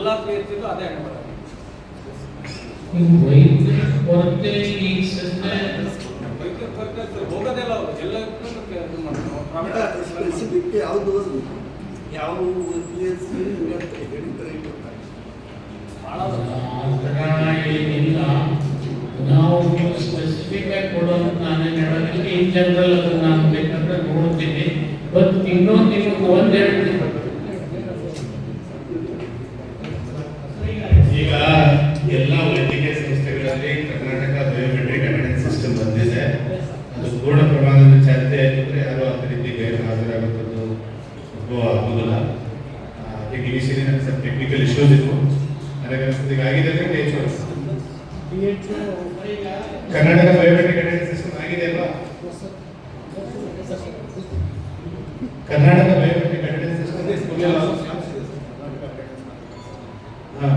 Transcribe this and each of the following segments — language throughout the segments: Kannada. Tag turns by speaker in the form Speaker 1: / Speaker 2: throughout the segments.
Speaker 1: ಎಲ್ಲ ಸೇರ್ತಿದ್ದು ಅದೇ ಹಣೆ ಹೋಗೋದಿಲ್ಲ ಅವರು ಎಲ್ಲ
Speaker 2: ಸ್ಪೆಸಿಫಿಕ್ ಯಾವುದು ಯಾವ ಪಿ ಎಸ್ ಸಿ ಹೇಳಿದ್ರೆ
Speaker 3: ನಾವು ಸ್ಪೆಸಿಫಿಕ್ ಆಗಿ ಕೊಡೋದು ನಾನೇ ಹೇಳೋದಿಲ್ಲ ಇನ್ ಜನರಲ್ ಅದನ್ನ ನಾನು ಬೇಕಾದ್ರೆ ನೋಡ್ತೀನಿ ಬಟ್ ಇನ್ನೊಂದು ನಿಮಗೆ ಒಂದು ಹೇಳ್ತೀನಿ
Speaker 4: ಈಗ ಎಲ್ಲ ವೈದ್ಯಕೀಯ ಸಂಸ್ಥೆಗಳಲ್ಲಿ ಕರ್ನಾಟಕ ಬಯೋಮೆಟ್ರಿಕ್ ಅಟೆಂಡೆನ್ಸ್ ಸಿಸ್ಟಮ್ ಬಂದಿದೆ ಅದು ಪೂರ್ಣ ಪ್ರಮಾಣದ ಚಾಲ್ತಿ ಆಯಿತು ಅಂದ್ರೆ ಯಾರು ಆ ರೀತಿ ಗೈರು ಹಾಜರಾಗುತ್ತದ್ದು ಉದ್ಭವ ಆಗುವುದಿಲ್ಲ ಆ, ಈಗ ಈ ಸರಿ ನನಗೆ ಸ್ವಲ್ಪ ಟೆಕ್ನಿಕಲ್ ಇಶ್ಯೂಸ್ ಇತ್ತು ನನಗೆ ಅನ್ಸುತ್ತೆ ಈಗ ಆಗಿದೆ ಅಂದ್ರೆ ಹೆಚ್ಚು ಅನ್ಸುತ್ತೆ. ಕರ್ನಾಟಕ ಬಯೋಮೆಟ್ರಿಕ್ ಅಟೆಂಡೆನ್ಸ್ ಸಿಸ್ಟಮ್ ಆಗಿದೆ ಅಲ್ವಾ ಕರ್ನಾಟಕ ಬಯೋಮೆಟ್ರಿಕ್ ಅಟೆಂಡೆನ್ಸ್ ಸಿಸ್ಟಮ್ ಹಾ.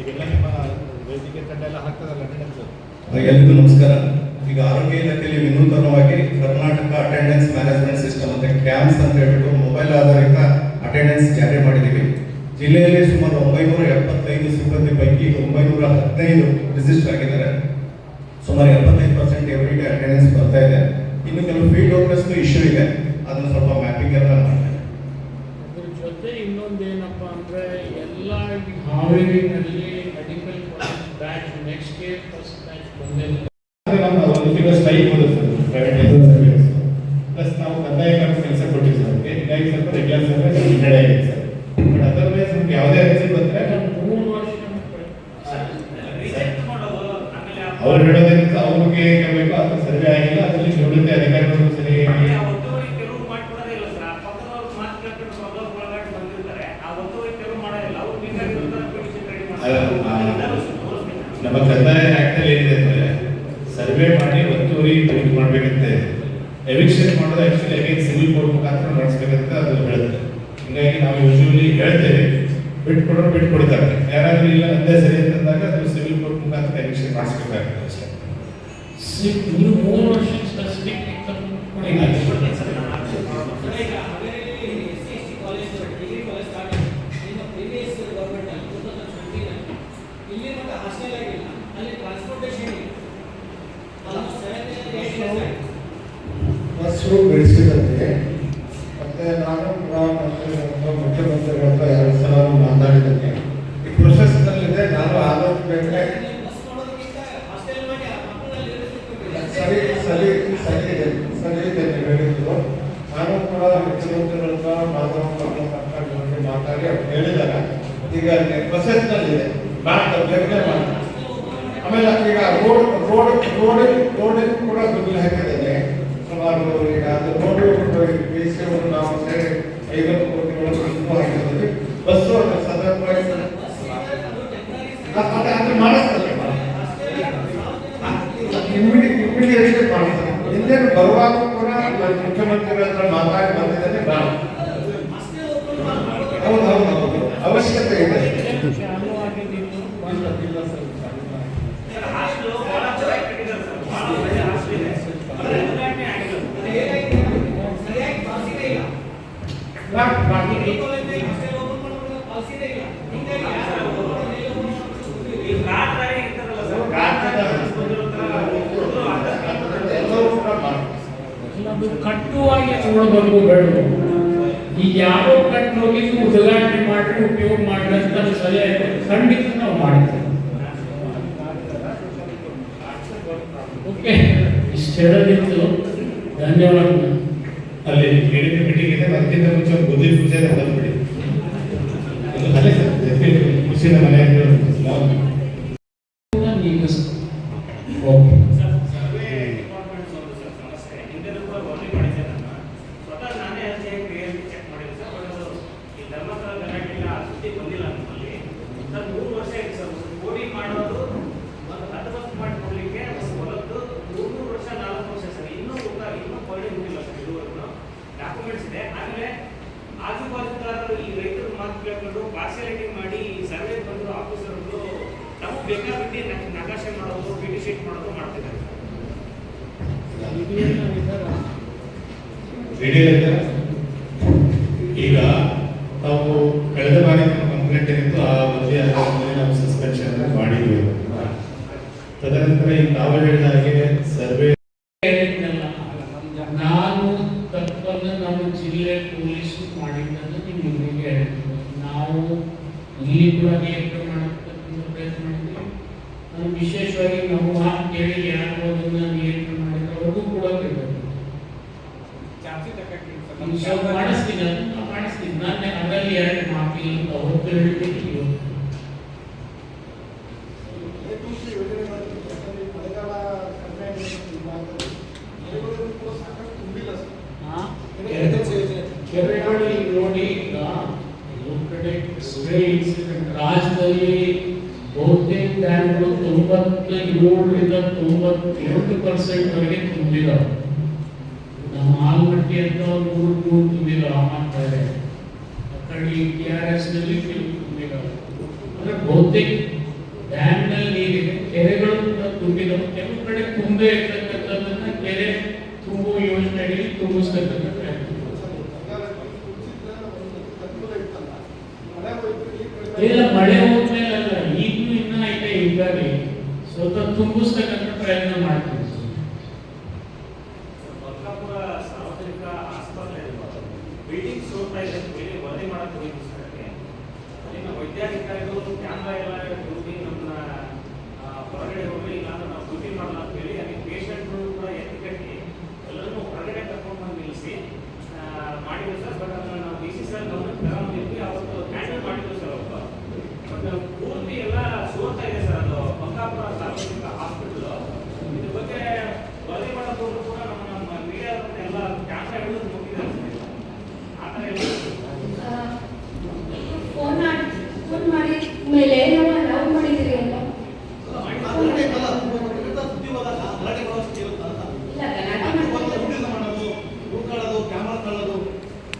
Speaker 5: ಈಗೆಲ್ಲ ನಿಮ್ಮ ವೈದ್ಯಕೀಯ ತಂಡ ಎಲ್ಲ ಹಾಕ್ತದಲ್ಲ ಅಟೆಂಡೆನ್ಸ್
Speaker 6: ಎಲ್ಲರಿಗೂ ನಮಸ್ಕಾರ. ಈಗ ಆರೋಗ್ಯ ಇಲಾಖೆಯಲ್ಲಿ ವಿನೂತನವಾಗಿ ಕರ್ನಾಟಕ ಅಟೆಂಡೆನ್ಸ್ ಮ್ಯಾನೇಜ್ಮೆಂಟ್ ಸಿಸ್ಟಮ್ ಅಂತ ಕ್ಯಾಂಪ್ಸ್ ಅಂತ ಹೇಳ್ಬಿಟ್ಟು ಮೊಬೈಲ್ ಆಧಾರಿತ ಅಟೆಂಡೆನ್ಸ್ ಜಾರಿ ಮಾಡಿದ್ದೀವಿ. ಜಿಲ್ಲೆಯಲ್ಲಿ ಸುಮಾರು ಒಂಬೈನೂರ ಎಪ್ಪತ್ತೈದು ಸಿಬ್ಬಂದಿ ಪೈಕಿ ಒಂಬೈನೂರ ಹದಿನೈದು ರಿಜಿಸ್ಟರ್ ಆಗಿದ್ದಾರೆ. ಸುಮಾರು ಎಪ್ಪತ್ತೈದು ಪರ್ಸೆಂಟ್ ಎವ್ರಿಗೆ ಅಟೆಂಡೆನ್ಸ್ ಬರ್ತಾ ಇದೆ. ಇನ್ನು ಕೆಲವು ಫೀಲ್ಡ್ ವರ್ಕರ್ಸ್ಗೂ ಇಶ್ಯೂ ಇದೆ. ಅದನ್ನು ಸ್ವಲ್ಪ
Speaker 3: ಇನ್ನೊಂದು ಇನ್ನೊಂದೇನಪ್ಪ ಅಂದರೆ ಎಲ್ಲ ಹಾವೇರಿನಲ್ಲಿ
Speaker 4: medical batch next year first batch ಬಂದೇ ಪ್ಲಸ್ ನಾವು ಕಂದಾಯ ಕೆಲಸ ಕೊಟ್ಟಿದ್ದೀವಿ. ಸರ್ ಹೀಗಾಗಿ ಸ್ವಲ್ಪ ರೆಗ್ಯುಲರ್ ಸರ್ವಿಸ್ ಆಗಿದೆ ಸರ್ ಬಟ್ ಅದರ್ವೈಸ್ ನಮ್ಗೆ ಯಾವುದೇ ಅರ್ಜಿ ಬಂದ್ರೆ
Speaker 3: ಮೂರು ವರ್ಷ
Speaker 1: ರಿಜೆಕ್ಟ್ ಮಾಡೋದು ಆಮೇಲೆ ಆ-
Speaker 4: ಅವ್ರು ಹೇಳೋದೇನು ಅವ್ರಿಗೆ ಕೇಳಬೇಕು ಅದು ಸರ್ವೆ ಆಗಿಲ್ಲ ಅದರಲ್ಲಿ ನಿವೃತ್ತಿ ಅಧಿಕಾರಿಗಳು ಸರಿ
Speaker 1: ಆಮೇಲೆ ಆ ಒತ್ತುವರಿ ಕೆಲವು ಮಾಡ್ಕೊಡೋದೇ ಇಲ್ಲ ಸರ್ ಆ ಪಕ್ಕದವ್ರು ಮಾತು ಕೇಳ್ಕೊಂಡು ಪಕ್ಕದವ್ರು ಒಳಗಡೆ ಬಂದಿರ್ತಾರೆ ಆ ಒತ್ತುವರಿ ಕೆಲವು ಮಾಡೋದಿಲ್ಲ ಅವ್ರು ಬೇಕಾಗಿರೋ ಪಿಟಿಷನ್ ರೆಡಿ
Speaker 4: ಅಲ್ಲ, ಆ-
Speaker 1: ಮಾಡ್ತಾರೆ
Speaker 4: ನಮ್ಮ ಕಂದಾಯ ಆ್ಯಕ್ಟಲ್ಲಿ ಏನಿದೆ ಅಂದರೆ ಸರ್ವೆ ಮಾಡಿ ಒತ್ತುವರಿ ಇದು ಮಾಡಬೇಕಂತೆ. ಎವಿಕ್ಷನ್ ಮಾಡೋದು ಆ್ಯಕ್ಚುಲಿ ಅಗೇನ್ ಸಿವಿಲ್ ಕೋರ್ಟ್ ಮುಖಾಂತರ ನಡೆಸ್ಬೇಕಂತ ಅದು ಹೇಳುತ್ತೆ. ಹೀಗಾಗಿ ನಾವು ಯೂಶುವಲಿ ಹೇಳ್ತೇವೆ. ಬಿಟ್ಕೊಡೋರು ಬಿಟ್ಕೊಡ್ತಾರೆ. ಯಾರಾದರೂ ಇಲ್ಲ ಅಂದೇ ಸರಿ ಅಂತಂದಾಗ ಅದು ಸಿವಿಲ್ ಕೋರ್ಟ್ ಮುಖಾಂತರ ಎವಿಕ್ಷನ್ ಮಾಡಿಸ್ಬೇಕಾಗುತ್ತೆ ಅಷ್ಟೇ.
Speaker 3: ನೀವು ಮೂರು ವರ್ಷ ಸ್ಪೆಸಿಫಿಕ್
Speaker 7: ಈಗ ಹಾವೇರಿಯಲ್ಲಿ S C S T college degree college start ಆಗಿದೆ ಇನ್ನು ಪ್ರೀವಿಯಸ್ ಗೌರ್ಮೆಂಟ್ ಅಲ್ಲಿ ಟೂ ತೌಸಂಡ್ ಟ್ವೆಂಟಿನಲ್ಲಿ ಇಲ್ಲಿ ಮತ್ತೆ ಹಾಸ್ಟೆಲ್ ಆಗಿಲ್ಲ ಅಲ್ಲಿ ಟ್ರಾನ್ಸ್ಪೋರ್ಟೇಷನ್ ಇಲ್ಲ ಆಲ್ಮೋಸ್ಟ್ ಸೆವೆನ್ ಏಟ್ ಇಯರ್ಸ್ ಆಯ್ತು
Speaker 5: ಬಸ್ಸು ಬೆಳೆಸಿದಂತೆ ಮತ್ತೆ ನಾನು ಕೂಡ ಮತ್ತೆ ನಮ್ಮ ಮುಖ್ಯಮಂತ್ರಿಗಳ ಹತ್ರ ಎರಡು ಸಲ ಮಾತಾಡಿದ್ದೇನೆ ಈ ಪ್ರೊಸೆಸ್ನಲ್ಲಿದೆ ನಾನು ಆದಷ್ಟು ಬೇಗ
Speaker 7: ನೀವು ಬಸ್ ಮಾಡೋದಕ್ಕಿಂತ ಹಾಸ್ಟೆಲ್ ಮಾಡಿ ಆ ಮಕ್ಕಳಲ್ಲಿ ಇರಿಸಿಕೊಂಡು
Speaker 5: ಸರಿ ಸರಿ ಸರಿ ಇದೆ ಸರಿ ಇದೆ ನೀವು ಹೇಳಿದ್ದು ನಾನು ಕೂಡ ಮುಖ್ಯಮಂತ್ರಿಗಳ ಹತ್ರ ಮಾತಾಡೋ ಬಗ್ಗೆ ಮಾತಾಡಿ ಅವ್ರು ಹೇಳಿದ್ದಾರೆ. ಈಗ ಪ್ರೊಸೆಸ್ನಲ್ಲಿದೆ. ಮಾಡ್ತಾರೆ ಬೇಗನೆ ಮಾಡ್ತಾರೆ. ಆಮೇಲೆ ಈಗ ರೋಡ್ ರೋಡ್ ರೋಡ್ ರೋಡಿಗೆ ಕೂಡ ದುಡ್ಡು ಹಾಕಿದ್ದೇನೆ ಸುಮಾರು ಈಗ ಅದು ರೋಡ್ ಬಿ ಸಿ ನಾವು ಸೇರಿ ಐವತ್ತು ಕೋಟಿಗಳು ದುಡ್ಡು ಹಾಕಿದ್ದೀವಿ ಬಸ್ಸು ಅದು ಸತತವಾಗಿ ಅ- ಅದ- ಅದು ಮಾಡಿಸ್ತಾರೆ. ಇಮ್ಮಿಡಿಯೇಟ್ ಇಮ್ಮಿಡಿಯೇಟ್ ಮಾಡ್ತಾರೆ ಹಿಂದೇನು ಬರುವಾಗ ಕೂಡ ನಾನು ಮುಖ್ಯಮಂತ್ರಿಗಳ ಹತ್ರ ಮಾತಾಡಿ ಬಂದಿದ್ದೇನೆ ಬಾ
Speaker 7: ಹಾಸ್ಟೆಲ್ ಓಪನ್ ಮಾಡ್ಕೊಂಡು
Speaker 5: ಹೌದು ಹೌದು ಹೌದು ಅವಶ್ಯಕತೆ ಇದೆ
Speaker 3: ಚಾಲು ಆಗಿದ್ದು
Speaker 1: ಸರ್ ಹಾಸ್ಟೆಲ್ ಭಾಳ ಚೆನ್ನಾಗಿ ಕಟ್ಟಿದ್ದಾರೆ ಸರ್ ಭಾಳ ಒಳ್ಳೆ ಹಾಸ್ಟೆಲ್ ಇದೆ ಆದರೆ ಉದ್ಘಾಟನೆ ಆಗಿಲ್ಲ
Speaker 7: ಏನಾಗಿದೆ ಸರಿಯಾಗಿ ಪಾಲಿಸಿನೇ ಇಲ್ಲ
Speaker 5: ಬಾ- ಬಾ-
Speaker 7: ಡಿಗ್ರಿ ಕಾಲೇಜ್ ಹಾಸ್ಟೆಲ್ ಓಪನ್ ಮಾಡೋದು ಪಾಲಿಸಿನೇ ಇಲ್ಲ ಹೀಗಾಗಿ ಯಾರು open ಮಾಡೋದು, ಎಲ್ಲಿ open ಮಾಡೋದು
Speaker 1: ಈ ಕಾರ್ಡ್ ದಾರಿ ಇರ್ತಾರಲ್ಲ ಸರ್ ಕಾರ್ಡ್ ದಾರಿ ಬಂದಿರೋ ಥರ ಹುಡುಗರು ಆಟಕ್ಕೆ
Speaker 5: ಎಲ್ಲವೂ ಕೂಡ ಮಾಡ್ತಾರೆ
Speaker 3: ಅದು ಕಟ್ಟುವಾಗಿ ನೋಡಬೇಕು ಬೇಡ ಈಗ ಯಾರೋ ಕಟ್ಟೋಗಿ ಮಾಡಿ ಉಪಯೋಗ ಮಾಡಿ ಅಂತ ಅದು ಸರಿಯಾಗಿ ಖಂಡಿತ ನಾವು ಓಕೆ. ಇಷ್ಟು ಹೇಳೋದಿತ್ತು ಧನ್ಯವಾದ
Speaker 4: ಅಲ್ಲಿ ಹೇಳಿದ ಮೀಟಿಂಗ್ ಇದೆ ಅದಕ್ಕಿಂತ ಮುಂಚೆ ಬುದ್ಧಿ ಪೂಜೆ ಬಂದ್ಬಿಡಿ ಅದು ಅಲ್ಲೇ ಸರ್ ಖುಷಿನ ಮನೆ ಅಂತ ಹೇಳ್ಬಿಟ್ಟು.
Speaker 3: ಓಕೆ
Speaker 1: ಸರ್ವೆ ಡಿಪಾರ್ಟ್ಮೆಂಟ್ ಒಂದು ಸರ್ ಸಮಸ್ಯೆ ಹಿಂದೆನೂ ಕೂಡ ವರದಿ ಮಾಡಿದ್ದೆ ನಾನು ಸ್ವತಃ ನಾನೇ ಅರ್ಜಿ ಹಾಕಿ ಚೆಕ್ ಮಾಡಿದ್ದೆ ಸರ್ ಬಟ್ ಅದು ಈ ಧರ್ಮಸ್ಥಳ ಗಲಾಟೆಲ್ಲ ಆ ಸುದ್ದಿ ಬಂದಿಲ್ಲ ನಮ್ಮಲ್ಲಿ ಸರ್ ಮೂರು ವರ್ಷ ಆಯ್ತು ಸರ್ ಒಂದು ಕೋಡಿ ಮಾಡೋದು, ಒಂದು ಮಾಡಿ ಮಾಡಿಕೊಡ್ಲಿಕ್ಕೆ ಹೊಲದ್ದು ಮೂರು ವರ್ಷ ನಾಲ್ಕು ವರ್ಷ ಸರ್. ಇನ್ನೂ ಗೊತ್ತಾ ಇನ್ನೂ ಕೋಡಿ ಮುಗಿಲ್ಲ ಸರ್ ಇದುವರೆಗೂ. ಡಾಕ್ಯುಮೆಂಟ್ಸ್ ಇದೆ. ಆಮೇಲೆ ಆಜು ಬಾಜುದಾರರು ಈ ರೈತರ ಮಾತು ಕೇಳ್ಕೊಂಡು ಪಾರ್ಸಿಯಾಲಿಟಿ ಮಾಡಿ ಈ ಸರ್ವೆ ಬಂದು ಆಫೀಸರ್ಗಳು ನಮಗೆ ಬೇಕಾಬಿಟ್ಟು ನಕ್- ನಕಾಶೆ ಮಾಡೋದು ಬಿಡಿ ಶೀಟ್ ಮಾಡೋದು ಮಾಡ್ತಿದ್ದಾರೆ.
Speaker 4: ರೆಡಿ ಈಗ ತಾವು ಕಳೆದ ಬಾರಿ ನಮ್ಮ ಕಂಟೆಂಟ್ ಇತ್ತು ಆ ವರದಿ ಆಧಾರದ ಮೇಲೆ ನಾವು ಸಸ್ಪೆನ್ಷನ್ ಮಾಡಿದ್ವಿ ತದನಂತರ ಈಗ ತಾವು ಹೇಳಿದ ಹಾಗೆ ಸರ್ವೆ
Speaker 3: ನಾನು ತಪ್ಪನ್ನು ನಮ್ಮ ಜಿಲ್ಲೆ ಪೊಲೀಸ್ ಮಾಡಿದ್ದನ್ನು ನಿಮಗೆ ಹೇಳಿದ್ರು ನಾವು ಇಲ್ಲಿ ಕೂಡ ಪ್ರಯತ್ನ ಮಾಡ್ತೀವಿ ನಾನು ವಿಶೇಷವಾಗಿ ನಾವು ಮಾತು ಕೇಳಿ ಯಾರು ಅದನ್ನ ನಿಯಂತ್ರಣ ಮಾಡಿದ್ರು ಅವ್ರಿಗೂ ಕೂಡ ಕೇಳಬೇಕು ಸ್ವಲ್ಪ ಮಾಡಿಸ್ತೀನಿ ಅದನ್ನ ಮಾಡಿಸ್ತೀನಿ ನಾನು ಅದರಲ್ಲಿ ಎರಡು ಮಾತಿಲ್ಲ ಅಂತ ಅವತ್ತು ಹೇಳ್ತೀನಿ ಇವತ್ತು
Speaker 2: ಎ2ಸಿ ಯೋಜನೆಗಳಲ್ಲಿ ಯಾಕಂದ್ರೆ ಈ ಮಳೆಗಾಲ ಕಡಿಮೆ ಆಗಿರೋದ್ರಿಂದ ಈ ಭಾಗದಲ್ಲಿ ಕೆರೆಗಳು ಕೂಡ ಸಾಕಷ್ಟು ತುಂಬಿಲ್ಲ ಸರ್
Speaker 3: ಹಾ?
Speaker 2: ಎ2ಸಿ ಯೋಜನೆ
Speaker 3: ಕೆರೆಗಳು ಈಗ ನೋಡಿ ಈಗ ಕೆಲವು ಕಡೆ ಎಷ್ಟೇ ಇನ್ಸಿಡೆಂಟ್ ರಾಜ್ಯದಲ್ಲಿ ಬಹುತೇಕ ಡ್ಯಾಮ್ಗಳು ತೊಂಬತ್ತ ಏಳರಿಂದ ತೊಂಬತ್ತೆಂಟು ಪರ್ಸೆಂಟ್ ವರೆಗೆ ತುಂಬಿದ. ನಮ್ಮ ಆಲ್ಮಟ್ಟಿ ಅಂತ ಒಂದು ನೂರು ತುಂಬಿದಾವೆ ಮಾಡ್ತಾರೆ ಕಡೆ ಕೆ ಆರ್ ಎಸ್ನಲ್ಲಿ ತುಂಬಿದಾವೆ ಅಂದ್ರೆ ಬಹುತೇಕ ಡ್ಯಾಮ್ನಲ್ಲಿ ನೀರಿದೆ ಕೆರೆಗಳು ಕೂಡ ತುಂಬಿದಾವೆ. ಕೆಲವು ಕಡೆ ತುಂಬೆ ಇರ್ತಕ್ಕಂಥದ್ದನ್ನ ಕೆರೆ ತುಂಬುವ ಯೋಜನೆ ಅಡಿಯಲ್ಲಿ ತುಂಬಿಸ್ತಕ್ಕಂಥ ಪ್ರಯತ್ನ
Speaker 2: ಸರ್ಕಾರ ತುಂಬಿಸಿದ್ರೆ ಒಂದು ಅನುಕೂಲ ಇತ್ತಲ್ಲ ಮಳೆ ಹೋಯ್ತು ಈ ಕಡಿಮೆ
Speaker 3: ಇಲ್ಲ ಮಳೆ ಹೋದ್ಮೇಲೆ ಅಲ್ಲ ಈಗಲೂ ಇನ್ನ ಐತೆ ಇದ್ದಾರೆ ಸ್ವಲ್ಪ ತುಂಬಿಸ್ತಕ್ಕಂಥ ಪ್ರಯತ್ನ ಮಾಡ್ತೀವಿ
Speaker 1: ಬಲ್ಕಾಪುರ ಸಾರ್ವಜನಿಕ ಆಸ್ಪತ್ರೆ ಬಿಲ್ಡಿಂಗ್ ಸೋರ್ತಾ ಇದೆ ಅಂತ ಹೇಳಿ ವರದಿ ಮಾಡಕ್ ಹೋಗಿದ್ವಿ ಸರ್ ಅಲ್ಲಿ. ಅಲ್ಲಿನ ವೈದ್ಯಾಧಿಕಾರಿಗಳು ಕ್ಯಾಮ್ರಾ ಎಲ್ಲ ಹೋಗಿ ನಮ್ಮನ್ನ ಆ, ಹೊರಗಡೆ ಹೋಗಿ ನಾನು ನಾವು ಡ್ಯೂಟಿ ಮಾಡಲ್ಲ ಅಂತ ಹೇಳಿ ಅಲ್ಲಿ ಪೇಷಂಟ್ಗಳು ಕೂಡ ಎತ್ತಿ ಕಟ್ಟಿ ಎಲ್ಲರನ್ನೂ ಹೊರಗಡೆ ಕರ್ಕೊಂಡು ಬಂದು ನಿಲ್ಲಿಸಿ ಆ, ಮಾಡಿದ್ವಿ ಸರ್ ಬಟ್ ಅದನ್ನ ನಾವು ಡಿ ಸಿ ಸರ್ ಗಮನಕ್ಕೆ ತಗೊಂಡಿದ್ವಿ ಅವತ್ತು ಹ್ಯಾಂಡಲ್ ಮಾಡಿದ್ವಿ ಸರ್ ಅವತ್ತು ಬಟ್ ಪೂರ್ತಿ ಎಲ್ಲ ಸೋರ್ತಾ ಇದೆ ಸರ್ ಅದು ಬಂಕಾಪುರ ಸಾರ್ವಜನಿಕ ಹಾಸ್ಪಿಟಲ್ ಇದ್ರ ಬಗ್ಗೆ ವರದಿ ಮಾಡಕ್ ಹೋದ್ರು ಕೂಡ ನಮ್ಮ ನಮ್ಮ ಮೀಡಿಯಾ ಎಲ್ಲ ಕ್ಯಾಮ್ರಾ ಹಿಡಿದು ಮುಟ್ಟಿದ್ದಾರೆ ಸರ್ ಆ ಥರ ಎಲ್ಲ
Speaker 8: ಫೋನ್ ಮಾಡಿ ಫೋನ್ ಮಾಡಿ ಮೇಲೆ ನಾವು ಅಲೌ ಮಾಡಿದ್ದೀರಿ ಅಂತ
Speaker 2: ಗಲಾಟೆ ಇತ್ತಲ್ಲ, ತುಂಬ ಗೊತ್ತಿರುತ್ತೆ, ಸುದ್ದಿ ಹೋದಾಗ ಗಲಾಟೆ ಮಾಡೋ ಸುದ್ದಿ ಇರುತ್ತಲ್ಲ.
Speaker 8: ಇಲ್ಲ ಗಲಾಟೆ
Speaker 2: ಅದು ಬಂದು
Speaker 8: ಮಾಡ್ತಿಲ್ಲ.
Speaker 2: ವಿಡಿಯೋ ಮಾಡೋದು, ಕೂತ್ಕೊಳ್ಳೋದು, ಕ್ಯಾಮರಾ ತಳ್ಳೋದು.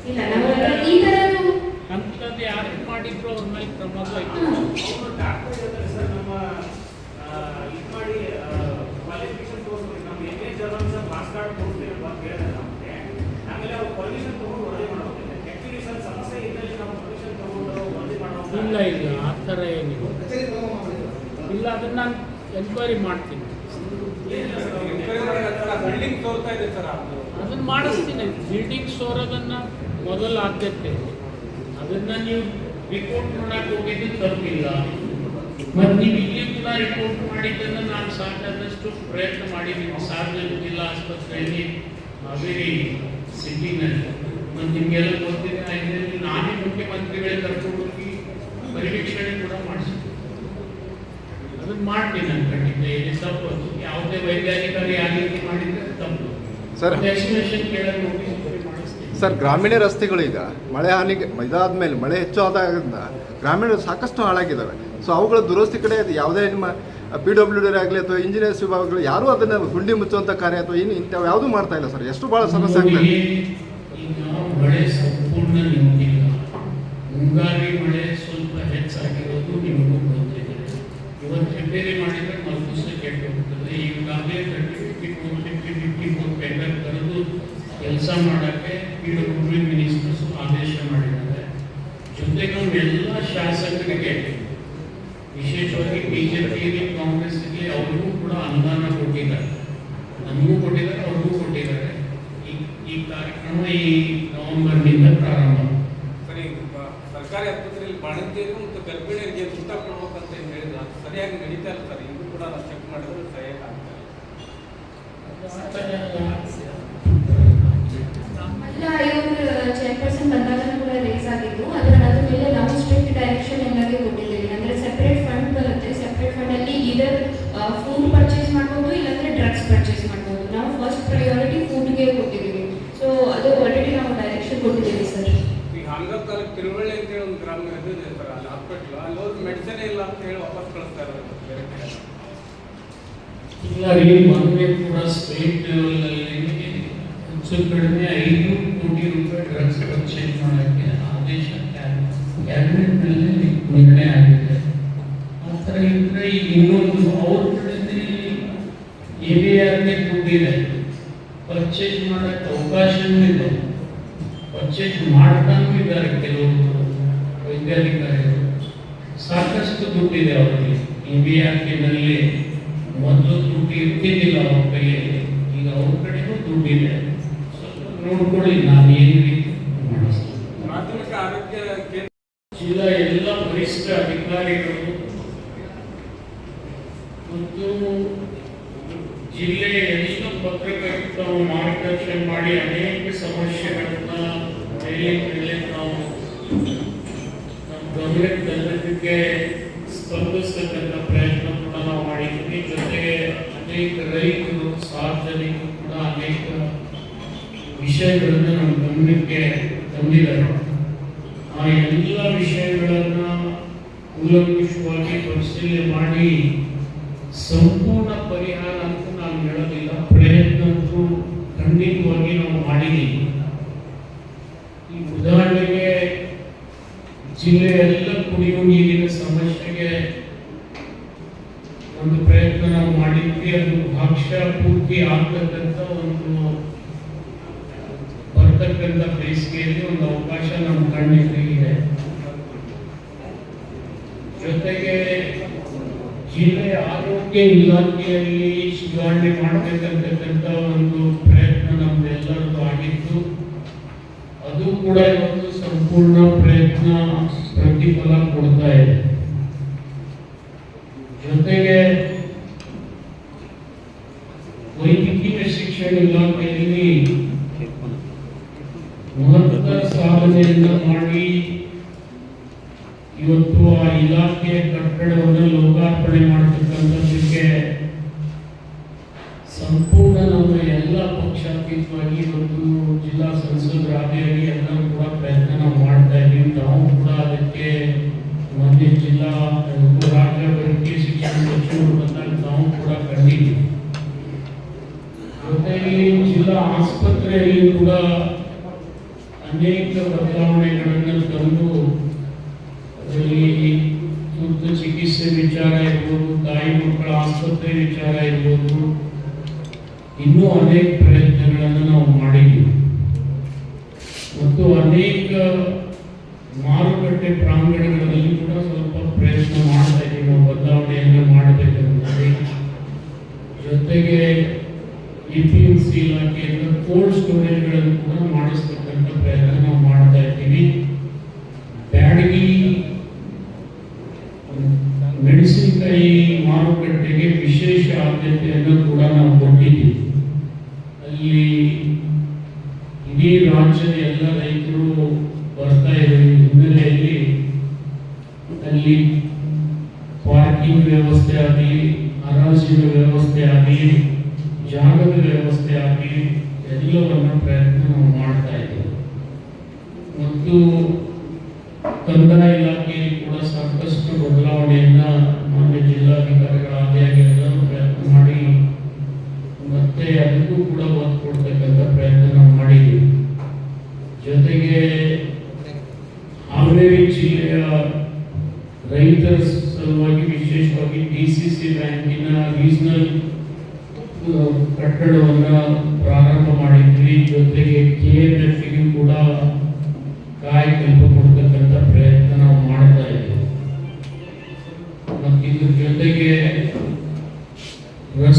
Speaker 8: ಇಲ್ಲ ನಾವು ಈ ಥರ ನಾವು
Speaker 3: ಅಂಥದ್ದು ಯಾರು ಮಾಡಿದ್ರು ಅವ್ರ ಮೇಲೆ ಕ್ರಮ ಆಯ್ತು
Speaker 1: ಅವರು ಡಾಕ್ಟರ್ ಇರ್ತಾರೆ ಸರ್ ನಮ್ಮ ಇದು ಮಾಡಿ ಕ್ವಾಲಿಫಿಕೇಶನ್ ತೋರಿಸ್ಬೇಕು ನಮ್ಮ M A journals pass card ತೋರಿಸ್ತೀವಿ ಅಂತ ಹೇಳಿದ್ರೆ ನಮಗೆ ಆಮೇಲೆ ಅವ್ರು ಪರ್ಮಿಷನ್ ತಗೊಂಡು ವರದಿ ಮಾಡಬೇಕು ಆ್ಯಕ್ಚುಲಿ ಸರ್ ಸಮಸ್ಯೆ ಇದ್ದಲ್ಲಿ ನಾವು ಪರ್ಮಿಷನ್ ತಗೊಂಡು ವರದಿ ಮಾಡೋದು
Speaker 3: ಇಲ್ಲ ಇಲ್ಲ ಆ ಥರ ಏನಿಲ್ಲ
Speaker 2: ಕಚೇರಿ ಕ್ರಮ ಮಾಡಿದ್ರು.
Speaker 3: ಇಲ್ಲ ಅದನ್ನ ನಾನು ಎನ್ಕ್ವೈರಿ ಮಾಡ್ತೀನಿ. ಅದನ್ನ ಮಾಡಿಸ್ತೀನಿ. ಬಿಲ್ಡಿಂಗ್ ಸೋರೋದನ್ನ ಮೊದಲ ಆದ್ಯತೆ. ಅದನ್ನ ನೀವು ರಿಪೋರ್ಟ್ ಮಾಡಕ್ಕೆ ಹೋಗಿದ್ದು ತಪ್ಪಿಲ್ಲ ಮತ್ತೆ ನೀವು ಇಲ್ಲಿ ಕೂಡ ರಿಪೋರ್ಟ್ ಮಾಡಿದ್ದನ್ನು ನಾನು ಸಾಕಾದಷ್ಟು ಪ್ರಯತ್ನ ಮಾಡಿದ್ದೀನಿ. ಸಾರ್ವಜನಿಕ ಜಿಲ್ಲಾ ಆಸ್ಪತ್ರೆಯಲ್ಲಿ. ಹಾವೇರಿ ಸಿಟಿನಲ್ಲಿ. ಮತ್ತು ನಿಮಗೆಲ್ಲ ಗೊತ್ತಿದೆ ನಾನೇ ಮುಖ್ಯಮಂತ್ರಿಗಳೇ ಕರ್ಕೊಂಡು ಹೋಗಿ ಪರಿವೀಕ್ಷಣೆ ಕೂಡ ಮಾಡಿಸ್ತೀನಿ ಮಾಡ್ತೀನಿ ಇಲ್ಲಿ. ಯಾವುದೇ ರೀತಿ ಮಾಡಿದ್ರೆ ತಪ್ಪು.
Speaker 9: ಸರ್.
Speaker 3: ಕೇಳಲು ಮಾಡಿಸ್ತೀನಿ.
Speaker 9: ಸರ್ ಗ್ರಾಮೀಣ ರಸ್ತೆಗಳು ಈಗ ಮಳೆ ಹಾನಿಗೆ ಇದಾದ್ಮೇಲೆ ಮಳೆ ಹೆಚ್ಚು ಆದಾಗಿಂದ ಗ್ರಾಮೀಣ ಸಾಕಷ್ಟು ಹಾಳಾಗಿದ್ದಾವೆ ಸೊ ಅವುಗಳ ದುರಸ್ತಿ ಕಡೆ ಅದು ಯಾವುದೇ ನಿಮ್ಮ ಪಿ ಡಬ್ಲ್ಯೂ ಡಿ ಆಗಲಿ ಅಥವಾ ಇಂಜಿನಿಯರ್ಸ್ ವಿಭಾಗಗಳು ಯಾರೂ ಅದನ್ನು ಗುಂಡಿ ಮುಚ್ಚುವಂಥ ಕಾರ್ಯ ಅಥವಾ ಏನು ಇಂಥವು ಯಾವುದೂ ಮಾಡ್ತಾ ಇಲ್ಲ ಸರ್. ಎಷ್ಟು ಭಾಳ ಸಮಸ್ಯೆ ಆಗ್ತದೆ
Speaker 3: ನೋಡಿ, ಈಗ ಮಳೆ ಸಂಪೂರ್ಣ ನಿಮಗಿಲ್ಲ ಮುಂಗಾರಿ ಮಳೆ ಸ್ವಲ್ಪ ಹೆಚ್ಚಾಗಿರೋದು ನಿಮಗೂ ಗೊತ್ತಿದೆ ಇವತ್ತು ರಿಪೇರಿ ಮಾಡಿದ್ರೆ ಮಲ್ಪುಸ ಕೆಟ್ಟು ಹೋಗ್ತದೆ ಈಗಾಗಲೇ ಫಿಫ್ಟಿ ಫಿಫ್ಟಿ ಫೋರ್ ಟೆಂಡರ್ ಕರೆದು ಕೆಲಸ ಮಾಡೋಕ್ಕೆ ಪಿ ಡಬ್ಲ್ಯೂ ಮಿನಿಸ್ಟರ್ಸ್ ಆದೇಶ ಮಾಡಿದ್ದಾರೆ. ಜೊತೆಗೆ ಎಲ್ಲ ಶಾಸಕರಿಗೆ, ವಿಶೇಷವಾಗಿ ಬಿಜೆಪಿ ಕಾಂಗ್ರೆಸ್ಗೆ ಅವ್ರಿಗೂ ಕೂಡ ಅನುದಾನ ಕೊಟ್ಟಿದ್ದಾರೆ. ನಮಗೂ ಕೊಟ್ಟಿದ್ದಾರೆ, ಅವ್ರಿಗೂ ಕೊಟ್ಟಿದ್ದಾರೆ. ಈ ಈ ಕಾರ್ಯಕ್ರಮ ಈ ನವೆಂಬರ್ನಿಂದ ಪ್ರಾರಂಭ
Speaker 10: ಸರಿ ಬ- ಸರ್ಕಾರಿ ಆಸ್ಪತ್ರೆಯಲ್ಲಿ ಬಾಣಂತಿಯರು ಮತ್ತು ಗರ್ಭಿಣಿಯರಿಗೆ ಊಟ ಕೊಡ್ಬೇಕಂತ ಏನ್ ಹೇಳಿದ್ರು ಅದು ಸರಿಯಾಗಿ ನಡೀತಾ ಇಲ್ಲ ಸರ್ ಇದು ಕೂಡ ನಾವು ಚೆಕ್ ಮಾಡಿದ್ರೆ ಸರಿಯಾಗಿ ಆಗ್ತಾ ಇಲ್ಲ
Speaker 8: ಮಹಿಳಾ ಆಯೋಗ ಚೇರ್ಪರ್ಸನ್ ಬಂದಾಗ ಕೂಡ ರೇಸ್ ಆಗಿತ್ತು. ಅದರ ಅದ್ರ ಮೇಲೆ ನಾವು ಸ್ಟ್ರಿಕ್ಟ್ ಡೈರೆಕ್ಷನ್ ಎಲ್ಲರಿಗೆ ಕೊಟ್ಟಿದ್ದೀವಿ. ಅಂದರೆ ಸೆಪರೇಟ್ ಫಂಡ್ ಬರುತ್ತೆ. ಸೆಪರೇಟ್ ಫಂಡಲ್ಲಿ ಇದರ್ ಫುಡ್ ಪರ್ಚೇಸ್ ಮಾಡ್ಬೋದು ಇಲ್ಲಾಂದರೆ ಡ್ರಗ್ಸ್ ಪರ್ಚೇಸ್ ಮಾಡ್ಬೋದು. ನಾವು ಫಸ್ಟ್ ಪ್ರಯಾರಿಟಿ ಫುಡ್ಗೆ ಕೊಟ್ಟಿದ್ದೀವಿ. ಸೊ ಅದು ಆಲ್ರೆಡಿ ನಾವು ಡೈರೆಕ್ಷನ್ ಕೊಟ್ಟಿದ್ದೀವಿ ಸರ್
Speaker 10: ಈಗ ಹಾನಗಲ್ ತಾಲೂಕು ತಿರುವಳ್ಳಿ ಅಂತೇಳಿ ಒಂದು ಗ್ರಾಮ ಇದು ಸರ್ ಅಲ್ಲಿ ಹಾಸ್ಪಿಟ್ಲ್ ಅಲ್ಲಿ ಹೋಗಿ ಮೆಡಿಸಿನ್ ಇಲ್ಲ ಅಂತ ಹೇಳಿ ವಾಪಸ್ ಕಳಿಸ್ತಾ ಇರೋದು ಬೇರೆ ಕಡೆ.
Speaker 3: ಇಲ್ಲ ರೀ ಐದು ಕೋಟಿ ರೂಪಾಯಿ ಡ್ರಗ್ಸ್ ಪರ್ಚೇಸ್ ಮಾಡೋಕ್ಕೆ ಆದೇಶ ಕ್ಯಾಬಿನೆಟ್ನಲ್ಲಿ ನಿರ್ಣಯ ಆಗಿದೆ. ಆ ಥರ ಇದ್ರೆ ಈಗ ಇನ್ನೊಂದು ಅವ್ರ ಕಡೆ ಎ ಬಿ ಆರ್ಗೆ ದುಡ್ಡಿದೆ. ಪರ್ಚೇಸ್ ಮಾಡೋಕ್ಕೆ ಅವಕಾಶನೂ ಇದೆ ಪರ್ಚೇಸ್ ಮಾಡ್ತಾನೂ ಇದ್ದಾರೆ ಕೆಲವರು ವೈದ್ಯಾಧಿಕಾರಿಗಳು. ಸಾಕಷ್ಟು ದುಡ್ಡಿದೆ ಅವರಿಗೆ. ಎ ಬಿ ಆರ್ನಲ್ಲಿ ಮೊದಲು ದುಡ್ಡು ಇರ್ತಿದ್ದಿಲ್ಲ ಅವ್ರ ಕೈಯಲ್ಲಿ. ಈಗ ಅವ್ರ ಕಡೆನೂ ದುಡ್ಡಿದೆ. ನೋಡ್ಕೊಳ್ಳಿ ನಾನು ಏನು
Speaker 10: ಪ್ರಾಥಮಿಕ ಆರೋಗ್ಯ ಕೇಂದ್ರ
Speaker 3: ಜಿಲ್ಲಾ ಎಲ್ಲ ವರಿಷ್ಠ ಅಧಿಕಾರಿಗಳು ಮತ್ತು ಜಿಲ್ಲೆಯ ಎಲ್ಲ ಪತ್ರಕರ್ತರು ಮಾರ್ಗದರ್ಶನ ಮಾಡಿ ಅನೇಕ ಸಮಸ್ಯೆಗಳನ್ನ ಮೇಲೆ ಮೇಲೆ ನಾವು ವಿಷಯಗಳನ್ನು ನಮ್ಮ ಗಮನಕ್ಕೆ ತಂದಿದ್ದಾರೆ. ಆ ಎಲ್ಲ ವಿಷಯಗಳನ್ನು ಕೂಲಂಕುಷವಾಗಿ ಪರಿಶೀಲನೆ ಮಾಡಿ ಸಂಪೂರ್ಣ ಪರಿಹಾರ ಅಂತ ನಾನು ಹೇಳೋದಿಲ್ಲ. ಪ್ರಯತ್ನ ಅಂತೂ ಖಂಡಿತವಾಗಿ ನಾವು ಮಾಡಿದ್ದೀವಿ. ಈ ಉದಾಹರಣೆಗೆ ಜಿಲ್ಲೆಯೆಲ್ಲ ಕುಡಿಯುವ ನೀರಿನ ಸಮಸ್ಯೆಗೆ ಒಂದು ಪ್ರಯತ್ನ ನಾವು ಮಾಡಿದ್ವಿ ಅದು ಭಾಷ್ಯ ಪೂರ್ತಿ ಆಗ್ತಕ್ಕಂಥ ಒಂದು ಬರ್ತಕ್ಕಂಥ ಬೇಸಿಗೆಯಲ್ಲಿ ಒಂದು ಅವಕಾಶ ನಮ್ಮ ಕಣ್ಣೆದುರಿಗಿದೆ ಜೊತೆಗೆ ಜಿಲ್ಲೆಯ ಆರೋಗ್ಯ ಇಲಾಖೆಯಲ್ಲಿ ಸುಧಾರಣೆ ಮಾಡಬೇಕಂತಕ್ಕಂಥ ಒಂದು ಪ್ರಯತ್ನ ನಮ್ದೆಲ್ಲರದ್ದು ಆಗಿತ್ತು ಅದು ಕೂಡ ಇವತ್ತು ಸಂಪೂರ್ಣ ಪ್ರಯತ್ನ ಪ್ರತಿಫಲ ಕೊಡ್ತಾ ಇದೆ ಜೊತೆಗೆ ವೈದ್ಯಕೀಯ ಶಿಕ್ಷಣ ಇಲಾಖೆಯಲ್ಲಿ ಮಹತ್ವದ ಸಾಧನೆಯನ್ನ ಮಾಡಿ ಇವತ್ತು ಆ ಇಲಾಖೆಯ ಕಟ್ಟಡವನ್ನು ಲೋಕಾರ್ಪಣೆ ಮಾಡತಕ್ಕಂಥದ್ದಕ್ಕೆ ಸಂಪೂರ್ಣ ನಮ್ಮ ಎಲ್ಲ ಪಕ್ಷಾತೀತವಾಗಿ ಇವತ್ತು ಜಿಲ್ಲಾ ಸಂಸದರಾದಿಯಾಗಿ ಎಲ್ಲರೂ ಕೂಡ ಪ್ರಯತ್ನ ಮಾಡ್ತಾ ಇದ್ದೀವಿ. ನಾವು ಕೂಡ ಅದಕ್ಕೆ ಮೊನ್ನೆ ಜಿಲ್ಲಾ ರಾಜ್ಯ ವೈದ್ಯಕೀಯ ಶಿಕ್ಷಣ ಸಚಿವರು ಬಂದಾಗ ನಾವು ಕೂಡ ಕಂಡಿದ್ದೀವಿ. ಜೊತೆಗೆ ಜಿಲ್ಲಾ ಆಸ್ಪತ್ರೆಯಲ್ಲಿ ಕೂಡ ಅನೇಕ ಬದಲಾವಣೆಗಳನ್ನು ತಂದು ಅದರಲ್ಲಿ ತುರ್ತು ಚಿಕಿತ್ಸೆ ವಿಚಾರ ಇರ್ಬೋದು, ತಾಯಿ ಮಕ್ಕಳ ಆಸ್ಪತ್ರೆ ವಿಚಾರ ಇರ್ಬೋದು, ಇನ್ನೂ ಅನೇಕ ಪ್ರಯತ್ನಗಳನ್ನು ನಾವು ಮಾಡಿದ್ದೀವಿ ಮತ್ತು ಅನೇಕ ಮಾರುಕಟ್ಟೆ ಪ್ರಾಂಗಣಗಳಲ್ಲಿ ಕೂಡ ಸ್ವಲ್ಪ ಪ್ರಯತ್ನ ಮಾಡ್ತಾ ಇದ್ದೀವಿ. ನಾವು ಬದಲಾವಣೆಯನ್ನು ಮಾಡಬೇಕಂತೇಳಿ. ಜೊತೆಗೆ ಎ ಪಿ ಎಂ ಸಿ ಇಲಾಖೆಯಿಂದ ಕೋಲ್ಡ್ ಸ್ಟೋರೇಜ್ಗಳನ್ನು ಕೂಡ ಮಾಡಿಸ್ತಕ್ಕಂಥ ಪ್ರಯತ್ನ ಮತ್ತು ಕಂದಾಯ ಇಲಾಖೆಯಲ್ಲಿ ಕೂಡ ಸಾಕಷ್ಟು ಬದಲಾವಣೆಯನ್ನ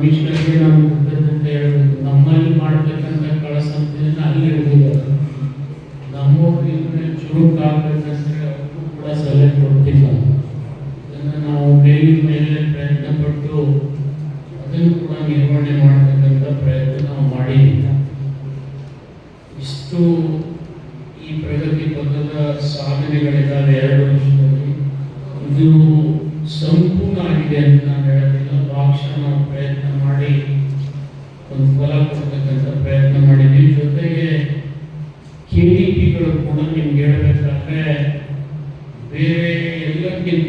Speaker 3: mich erinnern,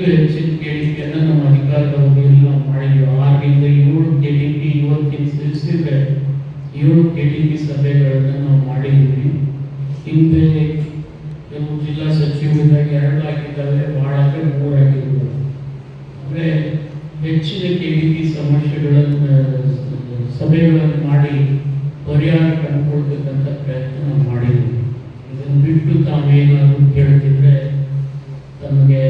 Speaker 3: ಎಲ್ಲಕ್ಕಿಂತ ಹೆಚ್ಚಿನ ಕೆ ಡಿ ಪಿಯನ್ನು ನಮ್ಮ ಅಧಿಕಾರದ ಅವಧಿಯಲ್ಲಿ ನಾವು ಮಾಡಿದ್ವಿ. ಆರರಿಂದ ಏಳು ಕೆ ಡಿ ಪಿ ಇವತ್ತಿನ ತಿಳಿಸಿದ್ರೆ ಏಳು ಕೆ ಡಿ ಪಿ ಸಭೆಗಳನ್ನು ನಾವು ಮಾಡಿದ್ದೀವಿ. ಹಿಂದೆ ಕೆಲವು ಜಿಲ್ಲಾ ಸಚಿವರಿದ್ದಾಗ ಎರಡು ಆಗಿದ್ದಾವೆ ಭಾಳ ಅಂದರೆ ಮೂರು ಆಗಿರ್ಬೋದು ಅಂದರೆ ಹೆಚ್ಚಿನ ಕೆ ಡಿ ಪಿ ಸಮಸ್ಯೆಗಳನ್ನು, ಸಭೆಗಳನ್ನು ಮಾಡಿ ಪರಿಹಾರ ಕಂಡುಕೊಳ್ತಕ್ಕಂಥ ಪ್ರಯತ್ನ ನಾವು ಮಾಡಿದ್ದೀವಿ. ಇದನ್ನು ಬಿಟ್ಟು ತಾವೇನಾದರೂ ಕೇಳ್ತಿದ್ರೆ ತಮಗೆ